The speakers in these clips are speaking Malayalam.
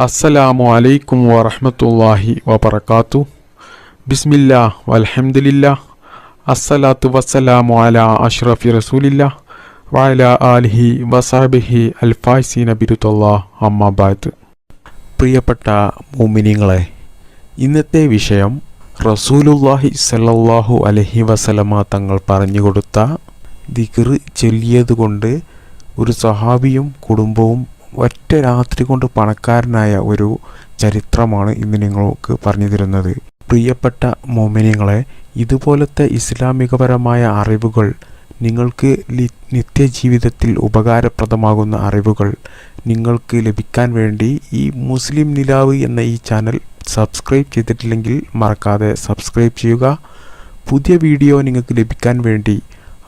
അസ്സലാമു അലൈക്കും വറഹ്മത്തുള്ളാഹി വബറകാതു ബിസ്മില്ലാ വൽഹംദുലില്ലാ അസ്സലാത്തു വസ്സലാമു അല അഷ്റഫി റസൂലില്ല വഅല ആലിഹി വസാബിഹി അൽഫായ്സീന ബിരുദല്ലാ അമ്മാബാദ് പ്രിയപ്പെട്ട മോമിനിങ്ങളെ ഇന്നത്തെ വിഷയം റസൂലുല്ലാഹി സല്ലല്ലാഹു അലഹി വസലമ തങ്ങൾ പറഞ്ഞു കൊടുത്ത ദിക്ർ ചൊല്ലിയതുകൊണ്ട് ഒരു സഹാബിയും കുടുംബവും ഒറ്റ രാത്രി കൊണ്ട് പണക്കാരനായ ഒരു ചരിത്രമാണ് ഇന്ന് നിങ്ങൾക്ക് പറഞ്ഞു തരുന്നത്. പ്രിയപ്പെട്ട മോമിനിയങ്ങളെ ഇതുപോലത്തെ ഇസ്ലാമികപരമായ അറിവുകൾ നിങ്ങൾക്ക് നിത്യജീവിതത്തിൽ ഉപകാരപ്രദമാകുന്ന അറിവുകൾ നിങ്ങൾക്ക് ലഭിക്കാൻ വേണ്ടി ഈ മുസ്ലിം നിലാവ് എന്ന ഈ ചാനൽ സബ്സ്ക്രൈബ് ചെയ്തിട്ടില്ലെങ്കിൽ മറക്കാതെ സബ്സ്ക്രൈബ് ചെയ്യുക. പുതിയ വീഡിയോ നിങ്ങൾക്ക് ലഭിക്കാൻ വേണ്ടി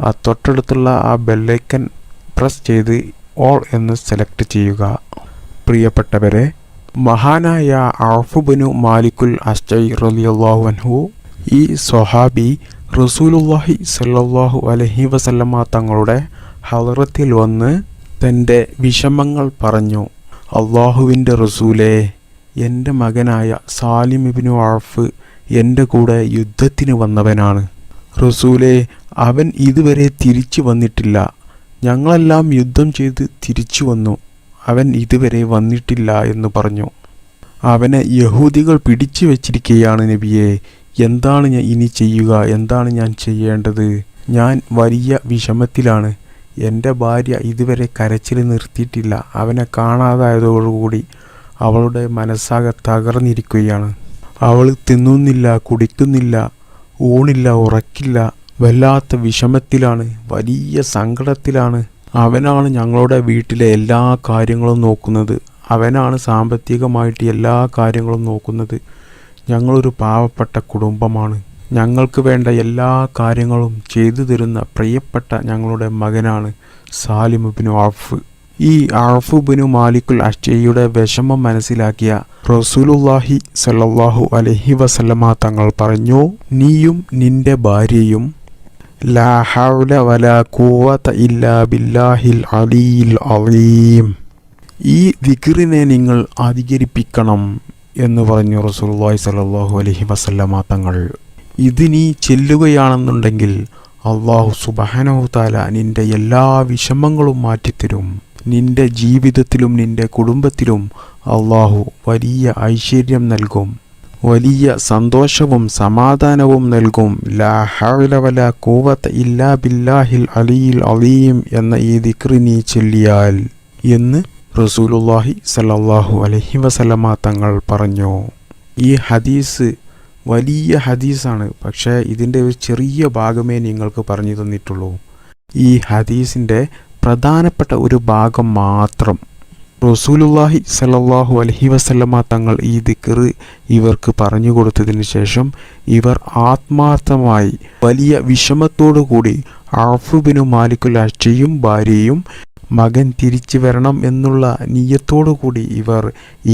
ആ തൊട്ടടുത്തുള്ള ആ ബെല്ലൈക്കൻ പ്രസ് ചെയ്ത് ഓൾ എന്ന് സെലക്ട് ചെയ്യുക. പ്രിയപ്പെട്ടവരെ മഹാനായ അർഫുബനു മാലിക്കുൽ അസ്റ്റൈ റലിയല്ലാഹു അൻഹു ഈ സൊഹാബി റസൂലുല്ലാഹി സല്ലാഹു അലഹി വസല്ലമ്മ തങ്ങളുടെ ഹലറത്തിൽ വന്ന് തന്റെ വിഷമങ്ങൾ പറഞ്ഞു. അള്ളാഹുവിന്റെ റസൂലേ എന്റെ മകനായ സാലിം ഇബ്നു അർഫ് എന്റെ കൂടെ യുദ്ധത്തിന് വന്നവനാണ്. റസൂലെ അവൻ ഇതുവരെ തിരിച്ചു വന്നിട്ടില്ല. ഞങ്ങളെല്ലാം യുദ്ധം ചെയ്ത് തിരിച്ചു വന്നു. അവൻ ഇതുവരെ വന്നിട്ടില്ല എന്ന് പറഞ്ഞു. അവനെ യഹൂദികൾ പിടിച്ചു വച്ചിരിക്കുകയാണ് നബിയെ. എന്താണ് ഞാൻ ഇനി ചെയ്യുക? എന്താണ് ഞാൻ ചെയ്യേണ്ടത്? ഞാൻ വലിയ വിഷമത്തിലാണ്. എന്റെ ഭാര്യ ഇതുവരെ കരച്ചിൽ നിർത്തിയിട്ടില്ല. അവനെ കാണാതായതോടുകൂടി അവളുടെ മനസ്സാകെ തകർന്നിരിക്കുകയാണ്. അവൾ തിന്നുന്നില്ല കുടിക്കുന്നില്ല ഊണില്ല ഉറക്കില്ല. വല്ലാത്ത വിഷമത്തിലാണ് വലിയ സങ്കടത്തിലാണ്. അവനാണ് ഞങ്ങളുടെ വീട്ടിലെ എല്ലാ കാര്യങ്ങളും നോക്കുന്നത്. അവനാണ് സാമ്പത്തികമായിട്ട് എല്ലാ കാര്യങ്ങളും നോക്കുന്നത്. ഞങ്ങളൊരു പാവപ്പെട്ട കുടുംബമാണ്. ഞങ്ങൾക്ക് വേണ്ട എല്ലാ കാര്യങ്ങളും ചെയ്തു തരുന്ന പ്രിയപ്പെട്ട ഞങ്ങളുടെ മകനാണ് സാലിമുബിനു ആഫ് ഈ ആഫുബിനു മാലിക്കുൽ അഷ്ടയുടെ വിഷമം മനസ്സിലാക്കിയ റസൂലുല്ലാഹി സല്ലാഹു അലഹി വസല്ലമ തങ്ങൾ പറഞ്ഞു നീയും നിന്റെ ഭാര്യയും ലാ ഹൗല വലാ ഇല്ലാ ബില്ലാഹിൽ ഈ ദിക്റിനെ നിങ്ങൾ അധികരിപ്പിക്കണം എന്ന് പറഞ്ഞു റസൂലുള്ളാഹി സ്വല്ലല്ലാഹു അലൈഹി വസല്ലമ തങ്ങൾ. ഇതിനി ചെല്ലുകയാണെന്നുണ്ടെങ്കിൽ അള്ളാഹു സുബഹാനഹു താല നിന്റെ എല്ലാ വിഷമങ്ങളും മാറ്റിത്തരും. നിന്റെ ജീവിതത്തിലും നിന്റെ കുടുംബത്തിലും അള്ളാഹു വലിയ ഐശ്വര്യം നൽകും. വലിയ സന്തോഷവും സമാധാനവും നൽകും. ലാ കൂവത്ത് ഇല്ലാ ബില്ലാഹിൽ അലിയിൽ അലീം എന്ന ഈ ദിക്രി നീ ചൊല്ലിയാൽ എന്ന് റസൂലുല്ലാഹി സല്ലല്ലാഹു അലഹി വസലമ തങ്ങൾ പറഞ്ഞു. ഈ ഹദീസ് വലിയ ഹദീസാണ്. പക്ഷേ ഇതിന്റെ ഒരു ചെറിയ ഭാഗമേ നിങ്ങൾക്ക് പറഞ്ഞു തന്നിട്ടുള്ളൂ. ഈ ഹദീസിന്റെ പ്രധാനപ്പെട്ട ഒരു ഭാഗം മാത്രം. റസൂലുള്ളാഹി സല്ലാഹു അലഹി വസല്ലമ്മ തങ്ങൾ ഈ ദിക്കറ് ഇവർക്ക് പറഞ്ഞു കൊടുത്തതിന് ശേഷം ഇവർ ആത്മാർത്ഥമായി വലിയ വിഷമത്തോടു കൂടി ആഫുബിനു മാലിക്കുൽ അക്ഷയും ഭാര്യയും മകൻ തിരിച്ചു വരണം എന്നുള്ള നീയത്തോടു കൂടി ഇവർ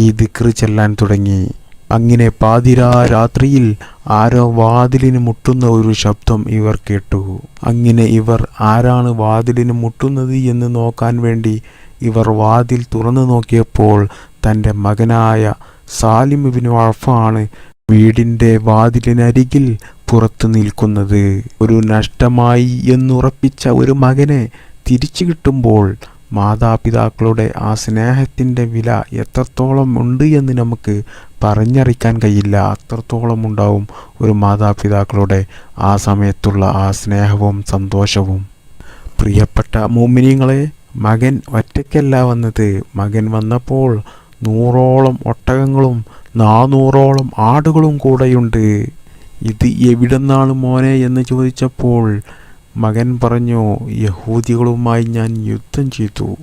ഈ ദിക്കറ് ചെല്ലാൻ തുടങ്ങി. അങ്ങനെ പാതിരാ രാത്രിയിൽ ആരോ വാതിലിന് മുട്ടുന്ന ഒരു ശബ്ദം ഇവർ കേട്ടു. അങ്ങനെ ഇവർ ആരാണ് വാതിലിന് മുട്ടുന്നത് എന്ന് നോക്കാൻ വേണ്ടി ഇവർ വാതിൽ തുറന്നു നോക്കിയപ്പോൾ തന്റെ മകനായ സാലിം ഇബ്നു അഫാണ് വീടിന്റെ വാതിലിനരികിൽ പുറത്തു നിൽക്കുന്നത്. ഒരു നഷ്ടമായി എന്നുറപ്പിച്ച ഒരു മകനെ തിരിച്ചു കിട്ടുമ്പോൾ മാതാപിതാക്കളുടെ ആ സ്നേഹത്തിന്റെ വില എത്രത്തോളം ഉണ്ട് എന്ന് നമുക്ക് പറഞ്ഞറിയിക്കാൻ കഴിയില്ല. അത്രത്തോളം ഉണ്ടാവും ഒരു മാതാപിതാക്കളുടെ ആ സമയത്തുള്ള ആ സ്നേഹവും സന്തോഷവും. പ്രിയപ്പെട്ട മോമിനിയങ്ങളെ മകൻ ഒറ്റയ്ക്കല്ല വന്നത്. മകൻ വന്നപ്പോൾ നൂറോളം ഒട്ടകങ്ങളും നാനൂറോളം ആടുകളും കൂടെയുണ്ട്. ഇത് എവിടെന്നാണ് മോനെ എന്ന് ചോദിച്ചപ്പോൾ മകൻ പറഞ്ഞു യഹൂദികളുമായി ഞാൻ യുദ്ധം ചെയ്തു.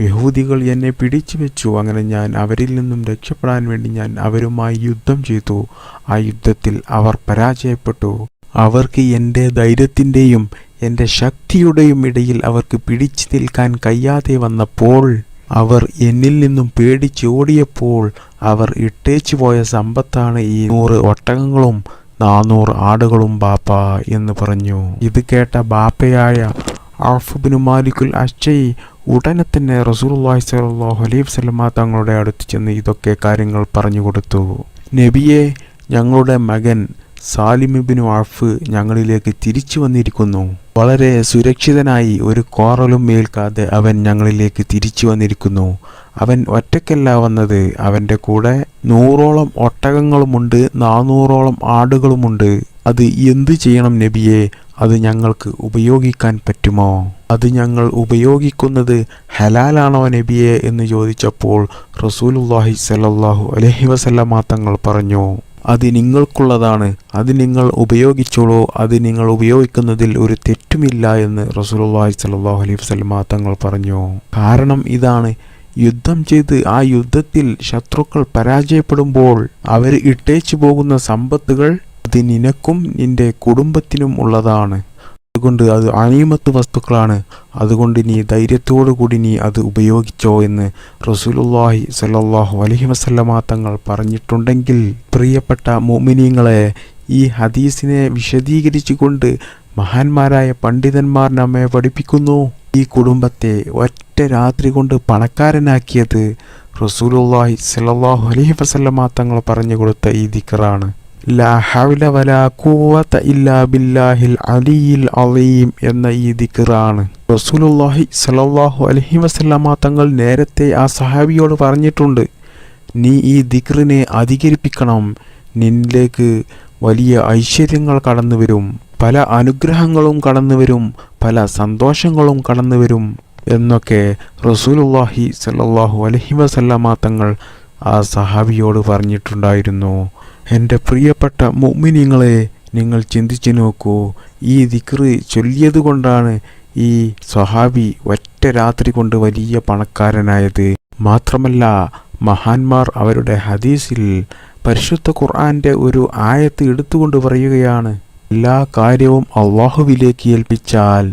യഹൂദികൾ എന്നെ പിടിച്ചു വെച്ചു. അങ്ങനെ ഞാൻ അവരിൽ നിന്നും രക്ഷപ്പെടാൻ വേണ്ടി ഞാൻ അവരുമായി യുദ്ധം ചെയ്തു. ആ യുദ്ധത്തിൽ അവർ പരാജയപ്പെട്ടു. അവർക്ക് എന്റെ ധൈര്യത്തിന്റെയും എന്റെ ശക്തിയുടെയും ഇടയിൽ അവർക്ക് പിടിച്ചു നിൽക്കാൻ കഴിയാതെ വന്നപ്പോൾ അവർ എന്നിൽ നിന്നും പേടിച്ചോടിയപ്പോൾ അവർ ഇട്ടേച്ചു പോയ സമ്പത്താണ് ഈ നൂറ് ഒട്ടകങ്ങളും നാനൂറ് ആടുകളും ബാപ്പ എന്ന് പറഞ്ഞു. ഇത് കേട്ട ബാപ്പയായ ആഫുബിനു മാലിക്കുൽ അഷയ് ഉടനെ തന്നെ റസൂലുള്ളാഹി സലാഹു അലൈഹി വസ്ലമ തങ്ങളുടെ അടുത്ത് ചെന്ന് ഇതൊക്കെ കാര്യങ്ങൾ പറഞ്ഞു കൊടുത്തു. നബിയെ ഞങ്ങളുടെ മകൻ സാലിമിബിനു ആഫ് ഞങ്ങളിലേക്ക് തിരിച്ചു വന്നിരിക്കുന്നു. വളരെ സുരക്ഷിതനായി ഒരു കോറലും മേൽക്കാതെ അവൻ ഞങ്ങളിലേക്ക് തിരിച്ചു വന്നിരിക്കുന്നു. അവൻ ഒറ്റയ്ക്കല്ല വന്നത്. അവന്റെ കൂടെ നൂറോളം ഒട്ടകങ്ങളുമുണ്ട് നാനൂറോളം ആടുകളുമുണ്ട്. അത് എന്തു ചെയ്യണം നബിയെ? അത് ഞങ്ങൾക്ക് ഉപയോഗിക്കാൻ പറ്റുമോ? അത് ഞങ്ങൾ ഉപയോഗിക്കുന്നത് ഹലാലാണോ നബിയെ? എന്ന് ചോദിച്ചപ്പോൾ റസൂലുള്ളാഹി സ്വല്ലല്ലാഹു അലഹി വസല്ലമ തങ്ങൾ പറഞ്ഞു. അത് നിങ്ങൾക്കുള്ളതാണ്. അത് നിങ്ങൾ ഉപയോഗിച്ചോളൂ. അത് നിങ്ങൾ ഉപയോഗിക്കുന്നതിൽ ഒരു തെറ്റുമില്ല എന്ന് റസൂലുള്ളാഹി സ്വല്ലല്ലാഹു അലൈഹി വസല്ലമ തങ്ങൾ പറഞ്ഞു. കാരണം ഇതാണ്. യുദ്ധം ചെയ്ത് ആ യുദ്ധത്തിൽ ശത്രുക്കൾ പരാജയപ്പെടുമ്പോൾ അവർ ഇട്ടേച്ചു പോകുന്ന സമ്പത്തുകൾ അത് നിനക്കും നിന്റെ കുടുംബത്തിനും ഉള്ളതാണ്. അതുകൊണ്ട് അത് അണിമത്ത് വസ്തുക്കളാണ്. അതുകൊണ്ട് നീ ധൈര്യത്തോടു കൂടി നീ അത് ഉപയോഗിച്ചോ എന്ന് റസൂലുള്ളാഹി സ്വല്ലല്ലാഹു അലൈഹി വസല്ലമ തങ്ങൾ പറഞ്ഞിട്ടുണ്ടെങ്കിൽ പ്രിയപ്പെട്ട മോമിനിയങ്ങളെ ഈ ഹദീസിനെ വിശദീകരിച്ചുകൊണ്ട് മഹാന്മാരായ പണ്ഡിതന്മാർ നമ്മെ പഠിപ്പിക്കുന്നു. ഈ കുടുംബത്തെ ഒറ്റ രാത്രി കൊണ്ട് പണക്കാരനാക്കിയത് റസൂലുള്ളാഹി സ്വല്ലല്ലാഹു അലൈഹി വസല്ലമ തങ്ങൾ പറഞ്ഞു കൊടുത്ത ഈ ദിക്റാണ്. എന്ന ഈ ദിക്റാണ്. തങ്ങൾ നേരത്തെ ആ സഹാബിയോട് പറഞ്ഞിട്ടുണ്ട് നീ ഈ ദിക്റിനെ അധികരിപ്പിക്കണം. നിന്നിലേക്ക് വലിയ ഐശ്വര്യങ്ങൾ കടന്നു വരും പല അനുഗ്രഹങ്ങളും കടന്നു വരും പല സന്തോഷങ്ങളും കടന്നു വരും എന്നൊക്കെ റസൂലുള്ളാഹി സ്വല്ലല്ലാഹു അലൈഹി വസല്ലമ തങ്ങൾ ആ സഹാബിയോട് പറഞ്ഞിട്ടുണ്ടായിരുന്നു. എന്റെ പ്രിയപ്പെട്ട മുഅ്മിനീങ്ങളെ നിങ്ങൾ ചിന്തിച്ചു നോക്കൂ. ഈ ദിക്റ് ചൊല്ലിയത് കൊണ്ടാണ് ഈ സ്വഹാബി ഒറ്റ രാത്രി കൊണ്ട് വലിയ പണക്കാരനായത്. മാത്രമല്ല മഹാന്മാർ അവരുടെ ഹദീസിൽ പരിശുദ്ധ ഖുർആന്റെ ഒരു ആയത്ത് എടുത്തുകൊണ്ട് പറയുകയാണ് എല്ലാ കാര്യവും അള്ളാഹുവിലേക്ക് ഏൽപ്പിച്ചാൽ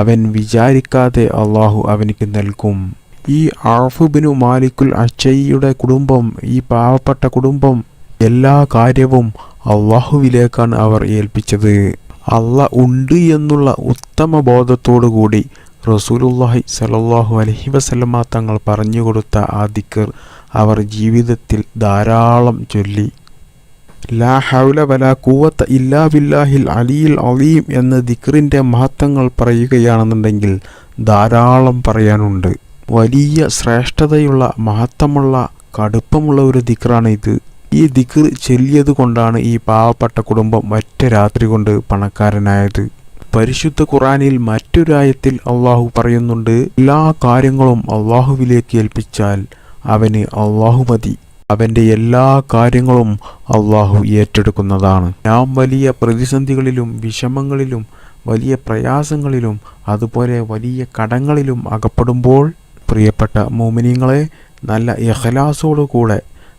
അവൻ വിചാരിക്കാതെ അള്ളാഹു അവനിക്ക് നൽകും. ഈ ആഫുബിനു മാലിക്കുൽ അച്ചയ്യയുടെ കുടുംബം ഈ പാവപ്പെട്ട കുടുംബം എല്ലാ കാര്യവും അള്ളാഹുവിലേക്കാണ് അവർ ഏൽപ്പിച്ചത്. അള്ള ഉണ്ട് എന്നുള്ള ഉത്തമ ബോധത്തോടു കൂടി റസൂലുള്ളാഹി സ്വല്ലല്ലാഹു അലൈഹി വസല്ലമ തങ്ങൾ പറഞ്ഞു കൊടുത്ത ആ ദിക്കർ അവർ ജീവിതത്തിൽ ധാരാളം ചൊല്ലി. ലാ ഹൗല വലാ കൂവത്ത ഇല്ലാ ബില്ലാഹിൽ അലിയിൽ അലീം എന്ന ദിക്റിന്റെ മഹത്വങ്ങൾ പറയുകയാണെന്നുണ്ടെങ്കിൽ ധാരാളം പറയാനുണ്ട്. വലിയ ശ്രേഷ്ഠതയുള്ള മഹത്വമുള്ള കടുപ്പമുള്ള ഒരു ദിക്റാണ് ഇത്. ഈ ദിക്ർ ചൊല്ലിയത് കൊണ്ടാണ് ഈ പാവപ്പെട്ട കുടുംബം ഒറ്റ രാത്രി കൊണ്ട് പണക്കാരനായത്. പരിശുദ്ധ ഖുറാനിൽ മറ്റൊരായത്തിൽ അള്ളാഹു പറയുന്നുണ്ട് എല്ലാ കാര്യങ്ങളും അള്ളാഹുവിലേക്ക് ഏൽപ്പിച്ചാൽ അവന് അള്ളാഹു മതി. അവന്റെ എല്ലാ കാര്യങ്ങളും അള്ളാഹു ഏറ്റെടുക്കുന്നതാണ്. നാം വലിയ പ്രതിസന്ധികളിലും വിഷമങ്ങളിലും വലിയ പ്രയാസങ്ങളിലും അതുപോലെ വലിയ കടങ്ങളിലും അകപ്പെടുമ്പോൾ പ്രിയപ്പെട്ട മോമിനിയങ്ങളെ നല്ല ഇഖലാസോടുകൂടെ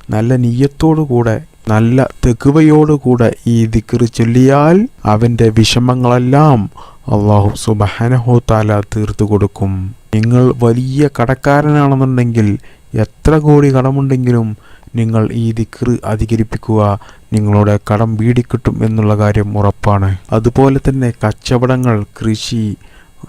നല്ല നീയത്തോടുകൂടെ നല്ല തെക്കുവയോടുകൂടെ ഈ ദിക്റ് ചൊല്ലിയാൽ അവന്റെ വിഷമങ്ങളെല്ലാം അള്ളാഹു സുബഹാനഹോ താല തീർത്തു കൊടുക്കും. നിങ്ങൾ വലിയ കടക്കാരനാണെന്നുണ്ടെങ്കിൽ എത്ര കോടി കടമുണ്ടെങ്കിലും നിങ്ങൾ ഈ ദിക്റ് അധികരിപ്പിക്കുക നിങ്ങളുടെ കടം വീടിക്കിട്ടും എന്നുള്ള കാര്യം ഉറപ്പാണ്. അതുപോലെ തന്നെ കച്ചവടങ്ങൾ കൃഷി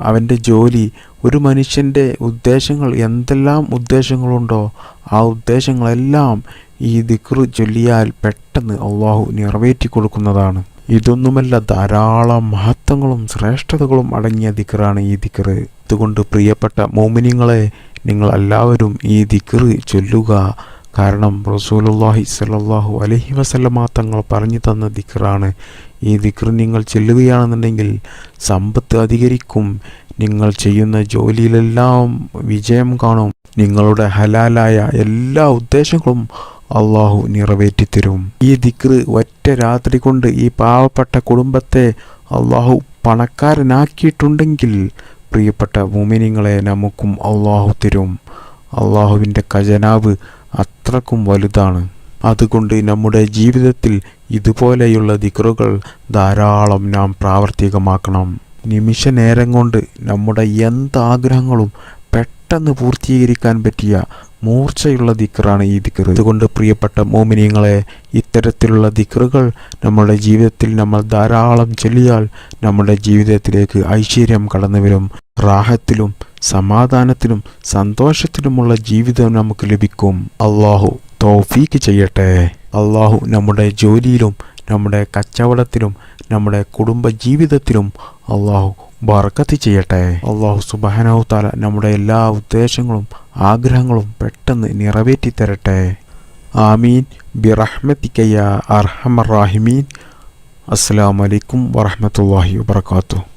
അവന്റെ ജോലി ഒരു മനുഷ്യന്റെ ഉദ്ദേശങ്ങൾ എന്തെല്ലാം ഉദ്ദേശങ്ങളുണ്ടോ ആ ഉദ്ദേശങ്ങളെല്ലാം ഈ ദിക്റു ചൊല്ലിയാൽ പെട്ടെന്ന് അള്ളാഹു നിറവേറ്റി കൊടുക്കുന്നതാണ്. ഇതൊന്നുമല്ല ധാരാളം മഹത്വങ്ങളും ശ്രേഷ്ഠതകളും അടങ്ങിയ ദിക്റാണ് ഈ ദിക്റ്. അതുകൊണ്ട് പ്രിയപ്പെട്ട മോമിനിങ്ങളെ നിങ്ങൾ എല്ലാവരും ഈ ദിക്റ് ചൊല്ലുക. കാരണം റസൂലുള്ളാഹി സലാഹു അലഹി വസല്ലമ തങ്ങൾ പറഞ്ഞു തന്ന ദിക്റാണ്. ഈ ദിക്ർ നിങ്ങൾ ചെല്ലുകയാണെന്നുണ്ടെങ്കിൽ സമ്പത്ത് അധികരിക്കും. നിങ്ങൾ ചെയ്യുന്ന ജോലിയിലെല്ലാം വിജയം കാണും. നിങ്ങളുടെ ഹലാലായ എല്ലാ ഉദ്ദേശങ്ങളും അള്ളാഹു നിറവേറ്റിത്തരും. ഈ ദിക്റ് ഒറ്റ രാത്രി കൊണ്ട് ഈ പാവപ്പെട്ട കുടുംബത്തെ അള്ളാഹു പണക്കാരനാക്കിയിട്ടുണ്ടെങ്കിൽ പ്രിയപ്പെട്ട മുമിനിങ്ങളെ നമുക്കും അള്ളാഹു തരും. അള്ളാഹുവിന്റെ ഖജനാവ് അത്രക്കും വലുതാണ്. അതുകൊണ്ട് നമ്മുടെ ജീവിതത്തിൽ ഇതുപോലെയുള്ള ദിക്റുകൾ ധാരാളം നാം പ്രാവർത്തികമാക്കണം. നിമിഷ നേരം കൊണ്ട് നമ്മുടെ എന്താഗ്രഹങ്ങളും പെട്ടെന്ന് പെട്ടെന്ന് പൂർത്തീകരിക്കാൻ പറ്റിയ മൂർച്ചയുള്ള ദിക്കറാണ് ഈ ദിക്കർ അതുകൊണ്ട് പ്രിയപ്പെട്ട മോമിനിയങ്ങളെ ഇത്തരത്തിലുള്ള ദിക്കറുകൾ നമ്മുടെ ജീവിതത്തിൽ നമ്മൾ ധാരാളം ചൊല്ലിയാൽ നമ്മുടെ ജീവിതത്തിലേക്ക് ഐശ്വര്യം കടന്നുവരും റാഹത്തിലും സമാധാനത്തിലും സന്തോഷത്തിലുമുള്ള ജീവിതം നമുക്ക് ലഭിക്കും. അള്ളാഹു തോഫീക്ക് ചെയ്യട്ടെ. അള്ളാഹു നമ്മുടെ ജോലിയിലും നമ്മുടെ കച്ചവടത്തിലും നമ്മുടെ കുടുംബ ജീവിതത്തിലും അള്ളാഹു ബർക്കത്ത് ചെയ്യട്ടെ. അള്ളാഹു സുബാനഹു താല നമ്മുടെ എല്ലാ ഉദ്ദേശങ്ങളും ആഗ്രഹങ്ങളും പെട്ടെന്ന് നിറവേറ്റി തരട്ടെ. ആമീൻ. ബിറഹ്മത്തിക്കയ്യ അർഹമറാഹിമീൻ അസ്സാം വലൈക്കും വറഹമത്തല്ലാഹി വാത്തു